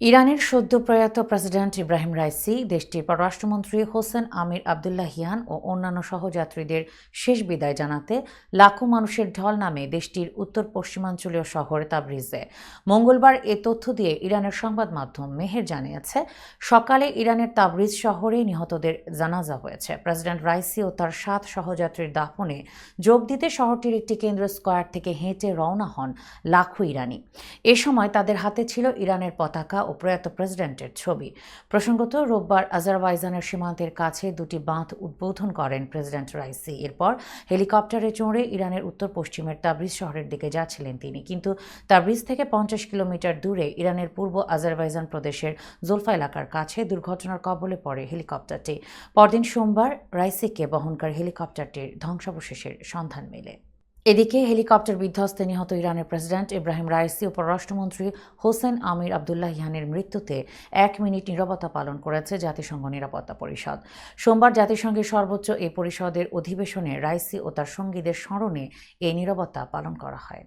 ইরানের সদ্য প্রয়াত প্রেসিডেন্ট ইব্রাহিম রাইসি, দেশটির পররাষ্ট্রমন্ত্রী হোসেন আমির আবদুল্লাহিয়ান ও অন্যান্য সহযাত্রীদের শেষ বিদায় জানাতে লাখো মানুষের ঢল নামে দেশটির উত্তর পশ্চিমাঞ্চলীয় শহর তাবরিজে। মঙ্গলবার এ তথ্য দিয়ে ইরানের সংবাদ মাধ্যম মেহের জানিয়েছে, সকালে ইরানের তাবরিজ শহরে নিহতদের জানাজা হয়েছে। প্রেসিডেন্ট রাইসি ও তার সাত সহযাত্রীর দাফনে যোগ দিতে শহরটির একটি কেন্দ্র স্কোয়ার থেকে হেঁটে রওনা হন লাখো ইরানি। এ সময় তাদের হাতে ছিল ইরানের পতাকা ও প্রয়াত প্রেসিডেন্টের ছবি। প্রসঙ্গত, রোববার আজারবাইজানের সীমান্তের কাছে দুটি বাঁধ উদ্বোধন করেন প্রেসিডেন্ট রাইসি। এরপর হেলিকপ্টারে চড়ে ইরানের উত্তর পশ্চিমের তাবরিজ শহরের দিকে যাচ্ছিলেন তিনি। কিন্তু তাবরিজ থেকে পঞ্চাশ কিলোমিটার দূরে ইরানের পূর্ব আজারবাইজান প্রদেশের জোলফা এলাকার কাছে দুর্ঘটনার কবলে পড়ে হেলিকপ্টারটি। পরদিন সোমবার রাইসিকে বহনকার হেলিকপ্টারটির ধ্বংসাবশেষের সন্ধান মেলে। এদিকে হেলিকপ্টার বিধ্বস্তে নিহত ইরানের প্রেসিডেন্ট ইব্রাহিম রাইসি ও পররাষ্ট্রমন্ত্রী হোসেন আমির আবদুল্লাহ ইহানের মৃত্যুতে এক মিনিট নিরবতা পালন করেছে জাতিসংঘ নিরাপত্তা পরিষদ। সোমবার জাতিসংঘের সর্বোচ্চ এই পরিষদের অধিবেশনে রাইসি ও তার সঙ্গীদের স্মরণে এই নিরবতা পালন করা হয়।